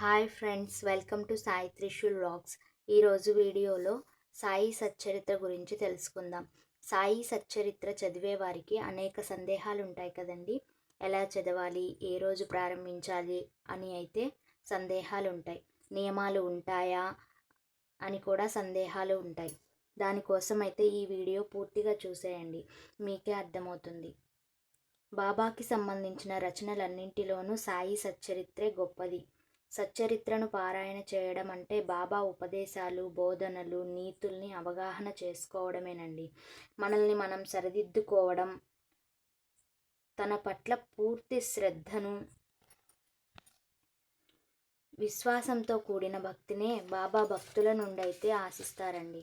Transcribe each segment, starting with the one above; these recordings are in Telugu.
Hi friends welcome to Sai Trishul vlogs. ఈరోజు వీడియోలో సాయి సచ్చరిత్ర గురించి తెలుసుకుందాం. సాయి సచ్చరిత్ర చదివే వారికి అనేక సందేహాలు ఉంటాయి కదండి. ఎలా చదవాలి ఏ రోజు ప్రారంభించాలి అని అయితే సందేహాలు ఉంటాయి నియమాలు ఉంటాయా అని కూడా సందేహాలు ఉంటాయి. దానికోసం అయితే ఈ వీడియో పూర్తిగా చూసేయండి. మీకే అర్థమవుతుంది. బాబాకి సంబంధించిన రచనలన్నింటిలోనూ సాయి సచ్చరిత్రే గొప్పది. సచ్చరిత్రను పారాయణ చేయడం అంటే బాబా ఉపదేశాలు బోధనలు నీతుల్ని అవగాహన చేసుకోవడమేనండి. మనల్ని మనం సరిదిద్దుకోవడం తన పట్ల పూర్తి శ్రద్ధను విశ్వాసంతో కూడిన భక్తినే బాబా భక్తుల నుండి అయితే ఆశిస్తారండి.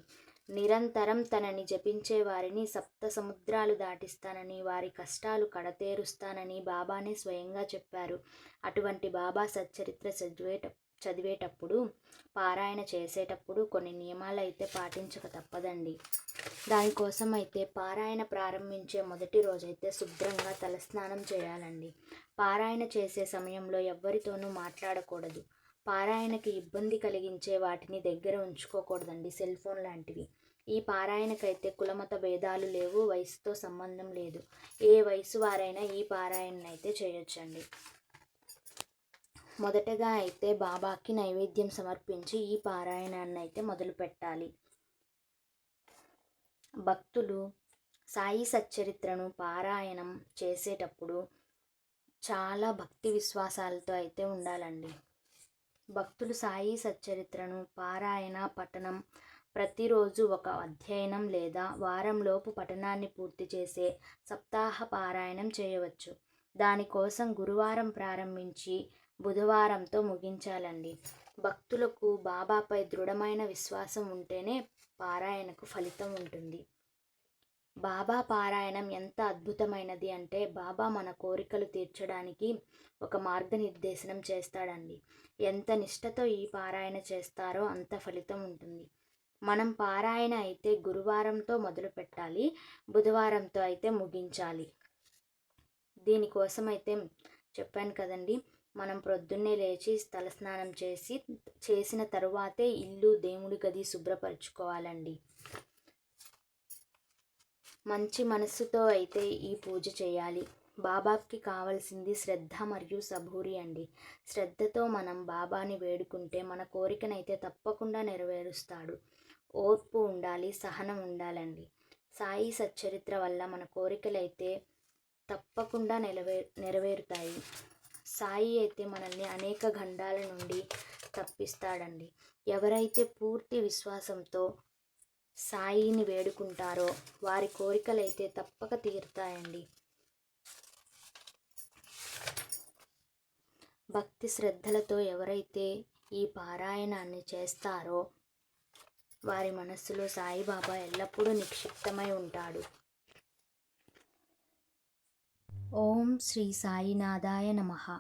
నిరంతరం తనని జపించే వారిని సప్త సముద్రాలు దాటిస్తానని వారి కష్టాలు కడతేరుస్తానని బాబానే స్వయంగా చెప్పారు. అటువంటి బాబా సచ్చరిత్ర చదివేట చదివేటప్పుడు పారాయణ చేసేటప్పుడు కొన్ని నియమాలు అయితే పాటించక తప్పదండి. దానికోసం అయితే పారాయణ ప్రారంభించే మొదటి రోజైతే శుభ్రంగా తలస్నానం చేయాలండి. పారాయణ చేసే సమయంలో ఎవ్వరితోనూ మాట్లాడకూడదు. పారాయణకి ఇబ్బంది కలిగించే వాటిని దగ్గర ఉంచుకోకూడదండి సెల్ ఫోన్ లాంటివి. ఈ పారాయణకైతే కులమత భేదాలు లేవు వయసుతో సంబంధం లేదు. ఏ వయసు వారైనా ఈ పారాయణ అయితే చేయొచ్చండి. మొదటగా అయితే బాబాకి నైవేద్యం సమర్పించి ఈ పారాయణాన్ని అయితే మొదలు పెట్టాలి. భక్తులు సాయి సచ్చరిత్రను పారాయణం చేసేటప్పుడు చాలా భక్తి విశ్వాసాలతో అయితే ఉండాలండి. భక్తులు సాయి సచ్చరిత్రను పారాయణ పఠనం ప్రతిరోజు ఒక అధ్యయనం లేదా వారంలోపు పఠనాన్ని పూర్తి చేసే సప్తాహ పారాయణం చేయవచ్చు. దానికోసం గురువారం ప్రారంభించి బుధవారంతో ముగించాలండి. భక్తులకు బాబాపై దృఢమైన విశ్వాసం ఉంటేనే పారాయణకు ఫలితం ఉంటుంది. బాబా పారాయణం ఎంత అద్భుతమైనది అంటే బాబా మన కోరికలు తీర్చడానికి ఒక మార్గనిర్దేశనం చేస్తాడండి. ఎంత నిష్టతో ఈ పారాయణ చేస్తారో అంత ఫలితం ఉంటుంది. మనం పారాయణ అయితే గురువారంతో మొదలు పెట్టాలి బుధవారంతో అయితే ముగించాలి. దీనికోసం అయితే చెప్పాను కదండి మనం ప్రొద్దున్నే లేచి తలస్నానం చేసి చేసిన తరువాతే ఇల్లు దేవుడి గది శుభ్రపరచుకోవాలండి. మంచి మనస్సుతో అయితే ఈ పూజ చేయాలి. బాబాకి కావలసింది శ్రద్ధ మరియు సబూరి అండి. శ్రద్ధతో మనం బాబాని వేడుకుంటే మన కోరికనైతే తప్పకుండా నెరవేరుస్తాడు. ఓర్పు ఉండాలి సహనం ఉండాలండి. సాయి సచ్చరిత్ర వల్ల మన కోరికలైతే తప్పకుండా నెరవే నెరవేరుతాయి. సాయి అయితే మనల్ని అనేక గండాల నుండి తప్పిస్తాడండి. ఎవరైతే పూర్తి విశ్వాసంతో సాయిని వేడుకుంటారో వారి కోరికలైతే తప్పక తీరుతాయండి. భక్తి శ్రద్ధలతో ఎవరైతే ఈ పారాయణాన్ని చేస్తారో వారి మనస్సులో సాయిబాబా ఎల్లప్పుడూ నిక్షిప్తమై ఉంటాడు. ఓం శ్రీ సాయినాథాయ నమః.